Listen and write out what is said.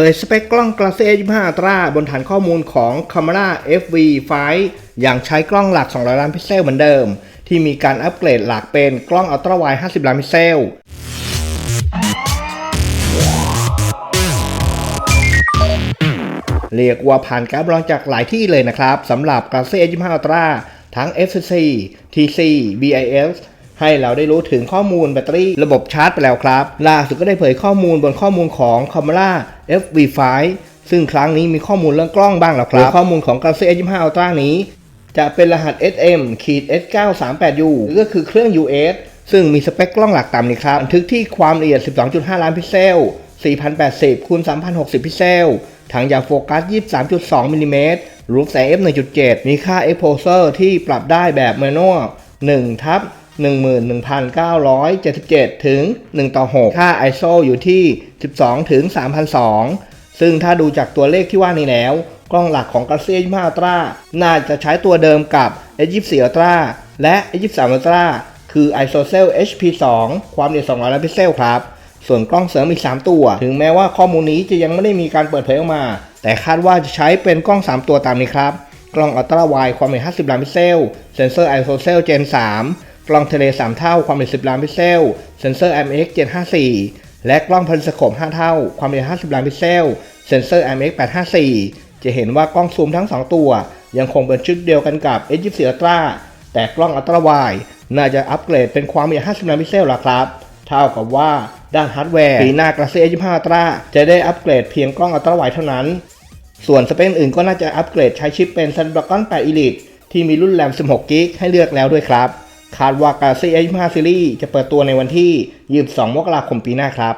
ผยสเปคกล้อง Galaxy S25 Ultra บนฐานข้อมูลของ Camera FV5 อย่างใช้กล้องหลัก 200 ล้านพิกเซลเหมือนเดิม ที่มีการอัปเกรดหลักเป็นกล้อง Ultra Wide 50 ล้านพิกเซล เรียกว่าผ่านการรับรองจากหลายที่เลยนะครับสำหรับ Galaxy S25 Ultra ทั้ง FCC TC BIS ให้เราได้รู้ถึงข้อมูลแบตเตอรี่ระบบชาร์จไปแล้วครับ ล่าสุดก็ได้เผยข้อมูลบนข้อมูลของ Camera FV5 ซึ่งครั้งนี้มีข้อมูลเรื่องกล้องบ้างแล้วครับข้อมูลของ Galaxy S25 Ultra นี้ จะเป็นรหัส SM ขีด S938U ก็คือเครื่อง US ซึ่งมีสเปคกล้องหลักต่ำนี่ครับบันทึกที่ความละเอียด 12.5 ล้านพิกเซล 4080คูณ3060 พิกเซลถังยาวโฟกัส 23.2มิลลิเมตรรูปแสง f 1.7 มีค่า exposure ที่ปรับได้แบบ manual 1ทับ 11,977 ถึง 1 ต่อ 6 ค่า ISO อยู่ที่ 12 ถึง 3,002 ซึ่งถ้าดูจากตัวเลขที่ว่านี้แล้ว กล้องหลักของ Galaxy S25 Ultra น่าจะใช้ตัวเดิมกับ S24 Ultra และ S23 Ultra คือ ISOCELL HP2 ความละเอียด200ล้านพิกเซลครับ ส่วนกล้องเสริมอีก 3 ตัว ถึงแม้ว่าข้อมูลนี้จะยังไม่ได้มีการเปิดเผยออกมา แต่คาดว่าจะใช้เป็นกล้อง 3 ตัวตามนี้ครับ กล้องอัลตร้าไวด์ความละเอียด50ล้านพิกเซล เซนเซอร์ ISOCELL Gen 3 กล้องเทเล 3 เท่าความละเอียด10 ล้านพิกเซล เซนเซอร์ IMX Gen 54 และกล้องพันสโคป 5 เท่า ความละเอียด50 ล้านพิกเซล เซนเซอร์ IMX 854 จะเห็นว่ากล้องซูมทั้ง 2 ตัว ยังคงเป็นชุดเดียวกันกับ S24 Ultra แต่กล้องอัลตร้าไวน่าจะอัปเกรดเป็นความละเอียด50 ล้านพิกเซลแล้วครับ เท่ากับว่าด้านฮาร์ดแวร์ปีหน้า Galaxy S25 Ultra จะได้อัปเกรดเพียงกล้องอัลตร้าไวเท่านั้น ส่วนสเปคอื่นก็น่าจะอัปเกรดใช้ชิปเป็น Snapdragon 8 Elite ที่มีรุ่นแรม 16 g b ให้เลือกแล้วด้วยครับ คาดว่า Galaxy S25 Series จะเปิดตัวในวันที่ 22 มกราคมปีหน้าครับ